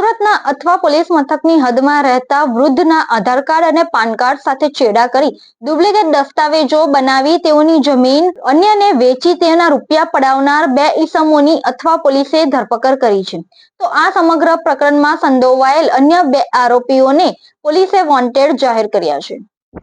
સુરતના અથવા પોલીસ મથકની હદમાં રહેતા વૃદ્ધના આધાર કાર્ડ અને પાન કાર્ડ સાથે ચેડા કરી ડુપ્લિકેટ દસ્તાવેજો બનાવી તેઓની જમીન અન્યને વેચી તેના રૂપિયા પડાવનાર બે ઈસમોની અથવા પોલીસે ધરપકડ કરી છે. તો આ સમગ્ર પ્રકરણમાં સંડોવાયેલ અન્ય બે આરોપીઓને પોલીસે વોન્ટેડ જાહેર કર્યા છે.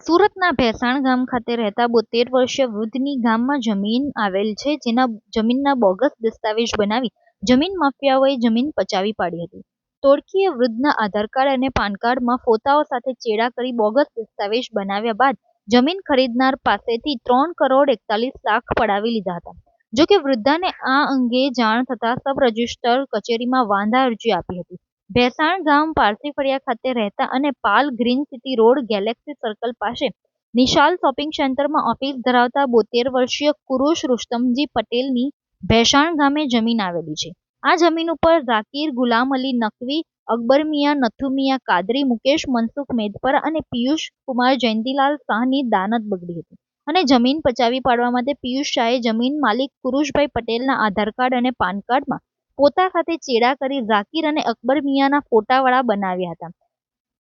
સુરતના ભેસાણ ગામ ખાતે રહેતા બોતેર વર્ષીય વૃદ્ધની ગામમાં જમીન આવેલ છે, જેના જમીનના બોગસ દસ્તાવેજ બનાવી જમીન માફિયાઓએ જમીન પચાવી પાડી હતી. તોડકીએ વૃદ્ધના આધાર કાર્ડ અને પાન કાર્ડમાં ફોટાઓ સાથે ચેડા કરી બોગસ દસ્તાવેજ બનાવ્યા બાદ જમીન ખરીદનાર પાસેથી ત્રણ કરોડ એકતાલીસ લાખ પડાવી લીધા હતા. જો કે વૃદ્ધાને આ અંગે જાણ થતાં સબ રજિસ્ટર કચેરીમાં વાંધા અરજી આપી હતી. ભેસાણ ગામ પારસી ફળિયા ખાતે રહેતા અને Pal green city road galaxy circle પાસે નિશાલ શોપિંગ સેન્ટરમાં ઓફિસ ધરાવતા બોતેર વર્ષીય કુરુશ રુસ્તમજી પટેલની ભેસાણ ગામે જમીન આવેલી છે. આ જમીન ઉપર ઝાકીર, ગુલામ અલી, નકવી, અકબર મિયા, નથુ કાદરી, મુકેશ, મનસુખ મેધપર અને પિયુષ કુમાર જયંતિલાલ શાહની દાનત બગડી હતી. અને જમીન પચાવી પાડવા માટે પિયુષ શાહે જમીન માલિક કુરુશભાઈ પટેલના આધાર કાર્ડ અને પાન કાર્ડમાં પોતા સાથે ચેડા કરી ઝાકીર અને અકબર મિયાના ફોટાવાળા બનાવ્યા હતા.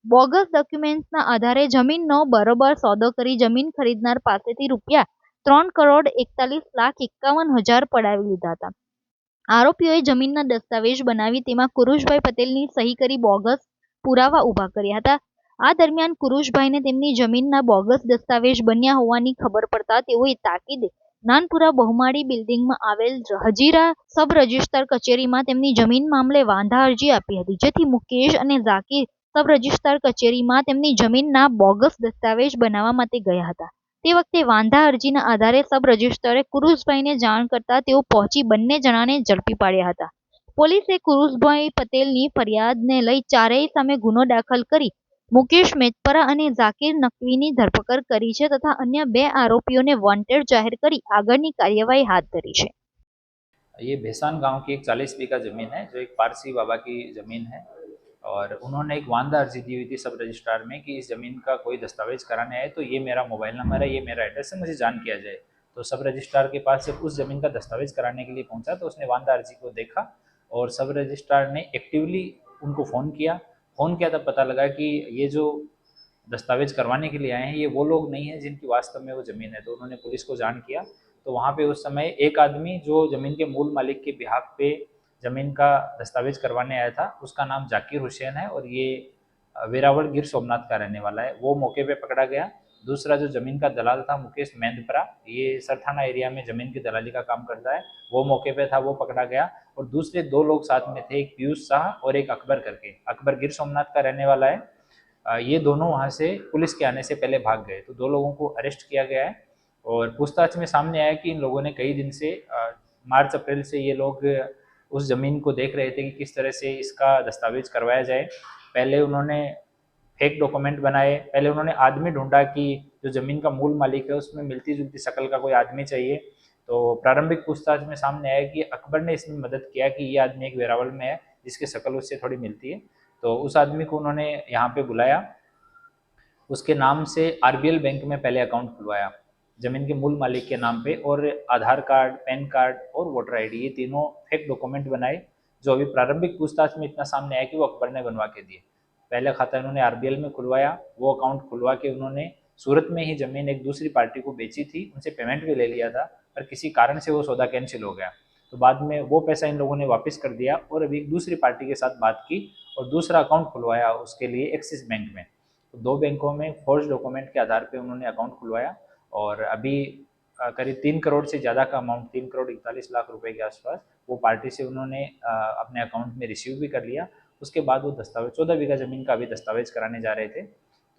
બોગસ ડોક્યુમેન્ટ્સના આધારે જમીનનો બરોબર સોદો કરી જમીન ખરીદનાર પાસેથી રૂપિયા ત્રણ કરોડ એકતાલીસ લાખ એકાવન હજાર પડાવી લીધા હતા. આરોપીઓએ જમીનના દસ્તાવેજ બનાવી તેમાં કુરુશભાઈ પટેલની સહી કરી બોગસ પુરાવા ઊભા કર્યા હતા. આ દરમિયાન કુરુશભાઈને તેમની જમીનના બોગસ દસ્તાવેજ બન્યા હોવાની ખબર પડતા તેઓએ તાકીદે નાનપુરા બહુમાળી બિલ્ડિંગમાં આવેલ હજીરા સબ રજિસ્ટર કચેરીમાં તેમની જમીન મામલે વાંધા અરજી આપી હતી. જેથી મુકેશ અને ઝાકીર સબ રજિસ્ટર કચેરીમાં તેમની જમીનના બોગસ દસ્તાવેજ બનાવવા માટે ગયા હતા. તે વખતે વાંધા અરજીના આધારે સબ રજિસ્ટ્રારે કુરુશભાઈને જાણ કરતા તેઓ પહોંચી બંને જણાને ઝડપી પાડ્યા હતા પોલીસે કુરુશભાઈ પટેલની ફરિયાદને લઈ ચારેય સામે ગુનો દાખલ કરી મુકેશ મેદપરા અને ઝાકીર નકવીની ધરપકડ કરી છે તથા અન્ય બે આરોપીઓને વોન્ટેડ જાહેર કરી આગળની કાર્યવાહી હાથ ધરી છે ये भैसान गांव की एक चालीस बीघा ज़मीन है जो एक पारसी बाबा की ज़मीन है और उन्होंने एक वांदा अर्जी दी हुई थी सब रजिस्ट्रार में कि इस ज़मीन का कोई दस्तावेज़ कराने आए तो ये मेरा मोबाइल नंबर है, ये मेरा एड्रेस है, मुझे जान किया जाए। तो सब रजिस्ट्रार के पास जब उस ज़मीन का दस्तावेज़ कराने के लिए पहुँचा तो उसने वांदा अर्जी को देखा और सब रजिस्ट्रार ने एक्टिवली उनको फ़ोन किया। फ़ोन किया तब पता लगा कि ये जो दस्तावेज़ करवाने के लिए आए हैं, ये वो लोग नहीं हैं जिनकी वास्तव में वो ज़मीन है। तो उन्होंने पुलिस को जान किया। तो वहाँ पे उस समय एक आदमी जो ज़मीन के मूल मालिक के बिहाफ पे ज़मीन का दस्तावेज़ करवाने आया था। उसका नाम जाकिर हुसैन है और ये वेरावल गिर सोमनाथ का रहने वाला है। वो मौके पे पकड़ा गया। दूसरा जो ज़मीन का दलाल था मुकेश मेंदपरा ये सरथाना एरिया में ज़मीन की दलाली का काम करता है। वो मौके पे था, वो पकड़ा गया और दूसरे दो लोग साथ में थे, एक पीयूष शाह और एक अकबर करके। अकबर गिर सोमनाथ का रहने वाला है। ये दोनों वहाँ से पुलिस के आने से पहले भाग गए। तो दो लोगों को अरेस्ट किया गया है और पूछताछ में सामने आया कि इन लोगों ने कई दिन से मार्च अप्रैल से ये लोग उस ज़मीन को देख रहे थे कि किस तरह से इसका दस्तावेज़ करवाया जाए। पहले उन्होंने फेक डॉक्यूमेंट बनाए। पहले उन्होंने आदमी ढूंढा कि जो ज़मीन का मूल मालिक है, उसमें मिलती जुलती शक्ल का कोई आदमी चाहिए। तो प्रारंभिक पूछताछ में सामने आया कि अकबर ने इसमें मदद किया कि ये आदमी एक वेरावल में है, जिसकी शक्ल उससे थोड़ी मिलती है। तो उस आदमी को उन्होंने यहाँ पे बुलाया। उसके नाम से आरबीएल बैंक में पहले अकाउंट खुलवाया। ज़मीन के मूल मालिक के नाम पे और आधार कार्ड, पैन कार्ड और वोटर आईडी ये तीनों फेक डॉक्यूमेंट बनाए, जो अभी प्रारंभिक पूछताछ में इतना सामने आया कि वो अकबर ने बनवा के दिए। पहले खाता इन्होंने आरबीएल में खुलवाया, वो अकाउंट खुलवा के उन्होंने सूरत में ही ज़मीन एक दूसरी पार्टी को बेची थी, उनसे पेमेंट भी ले लिया था, पर किसी कारण से वो सौदा कैंसिल हो गया। तो बाद में वो पैसा इन लोगों ने वापस कर दिया और अभी एक दूसरी पार्टी के साथ बात की और दूसरा अकाउंट खुलवाया उसके लिए एक्सिस बैंक में। तो दो बैंकों में फोर्ज डॉक्यूमेंट के आधार पर उन्होंने अकाउंट खुलवाया और अभी करीब तीन करोड़ से ज़्यादा का अमाउंट तीन करोड़ इकतालीस लाख रुपए के आसपास, वो पार्टी से उन्होंने अपने अकाउंट में रिसीव भी कर लिया। उसके बाद वो दस्तावेज़, चौदह बीघा ज़मीन का भी दस्तावेज़ कराने जा रहे थे।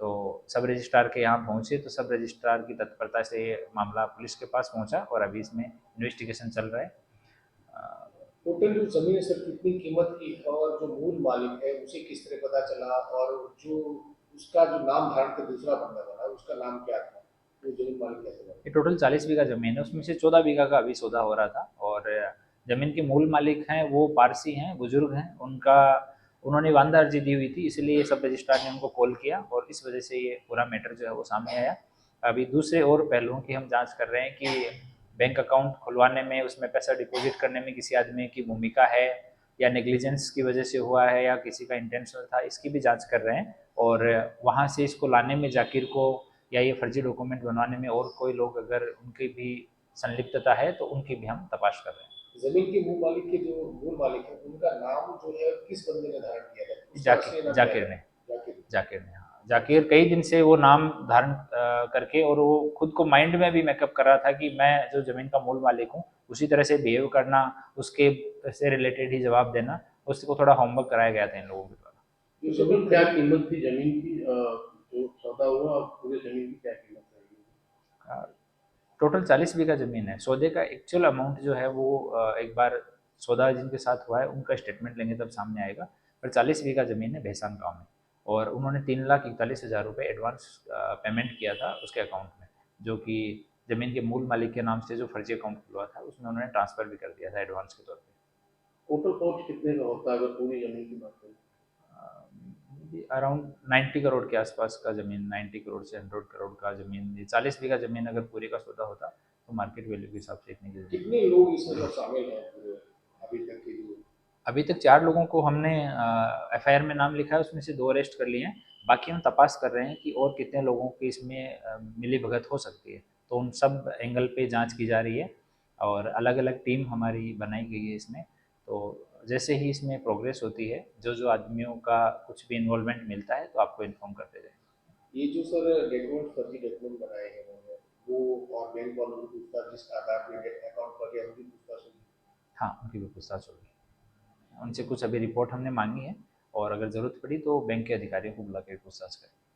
तो सब रजिस्ट्रार के यहाँ पहुँचे तो सब रजिस्ट्रार की तत्परता से मामला पुलिस के पास पहुँचा और अभी इसमें इन्वेस्टिगेशन चल रहा है। टोटल जो ज़मीन है सर, कितनी कीमत की और जो मूल मालिक है, उसे किस तरह पता चला और जो उसका जो नाम धारण के दूसरा बंदा बना, उसका नाम क्या था? ये टोटल चालीस बीघा ज़मीन है। उसमें से चौदह बीघा का अभी सौदा हो रहा था और ज़मीन के मूल मालिक हैं, वो पारसी हैं, बुज़ुर्ग हैं। उनका, उन्होंने वांदा अर्जी दी हुई थी, इसलिए सब रजिस्ट्रार ने उनको कॉल किया और इस वजह से ये पूरा मैटर जो है वो सामने आया। अभी दूसरे और पहलुओं की हम जाँच कर रहे हैं कि बैंक अकाउंट खुलवाने में, उसमें पैसा डिपॉजिट करने में किसी आदमी की भूमिका है या नेग्लिजेंस की वजह से हुआ है या किसी का इंटेंशनल था, इसकी भी जाँच कर रहे हैं। और वहाँ से इसको लाने में जाकिर को या ये फर्जी डॉक्यूमेंट बनवाने में और कोई लोग अगर उनकी भी संलिप्तता है तो उनकी भी हम तपाश कर रहे हैं। ज़मीन के मूल मालिक के जो मूल मालिक है उनका नाम जो है किस बंदे ने धारण किया है जाकिर जाकिर ने। जाकिर। जाकिर ने हाँ। जाकिर कई दिन से वो नाम धारण करके और वो खुद को माइंड में भी मेकअप कर रहा था कि मैं जो ज़मीन का मूल मालिक हूँ उसी तरह से बिहेव करना उसके से रिलेटेड ही जवाब देना उसको थोड़ा होमवर्क कराया गया था इन लोगों के द्वारा। ज़मीन क्या कीमत थी ज़मीन की सौदा हुआ और पूरे ज़मीन की क्या कीमत रहेगी टोटल चालीस बीघा ज़मीन है। सौदे का एक्चुअल अमाउंट जो है वो एक बार सौदा जिनके साथ हुआ है, उनका स्टेटमेंट लेंगे तब सामने आएगा। पर चालीस बीघा ज़मीन है भैसान गाँव में। और उन्होंने तीन लाख इकतालीस हज़ार रुपये एडवांस पेमेंट किया था उसके अकाउंट में, जो कि ज़मीन के मूल मालिक के नाम से जो फर्जी अकाउंट खुलवा था, उसमें उन्होंने ट्रांसफ़र भी कर दिया था एडवांस के तौर पर टोटल कॉस्ट कितने का होता है? अगर पूरी ज़मीन की बात करें। अराउंड नाइन्टी करोड़ के आसपास का ज़मीन नाइन्टी करोड़ से हंड्रेड करोड़ का ज़मीन ये चालीस बीघा ज़मीन अगर पूरी का सौदा होता तो मार्केट वैल्यू के हिसाब से इतनी कितने लोग इसमें शामिल हैं अभी तक के जो अभी तक चार लोगों को हमने एफआईआर में नाम लिखा है उसमें से दो अरेस्ट कर लिए हैं। बाकी हम तपास कर रहे हैं कि और कितने लोगों की इसमें मिली भगत हो सकती है। तो उन सब एंगल पे जाँच की जा रही है और अलग अलग टीम हमारी बनाई गई है इसमें। तो जैसे ही इसमें प्रोग्रेस होती है जो जो आदमियों का कुछ भी इन्वॉल्वमेंट मिलता है तो आपको इन्फॉर्म करते जाएँगे ये जो सर डॉक्यूमेंट फर्जी डॉक्यूमेंट बनाए हैं वो और बैंक वालों की पूछताछ जिस आधार पे अकाउंट पर गया उनकी पूछताछ होगी? हाँ उनकी भी पूछताछ होगी। उनसे कुछ अभी रिपोर्ट हमने मांगी है और अगर ज़रूरत पड़ी तो बैंक के अधिकारियों को बुला के पूछताछ करेंगे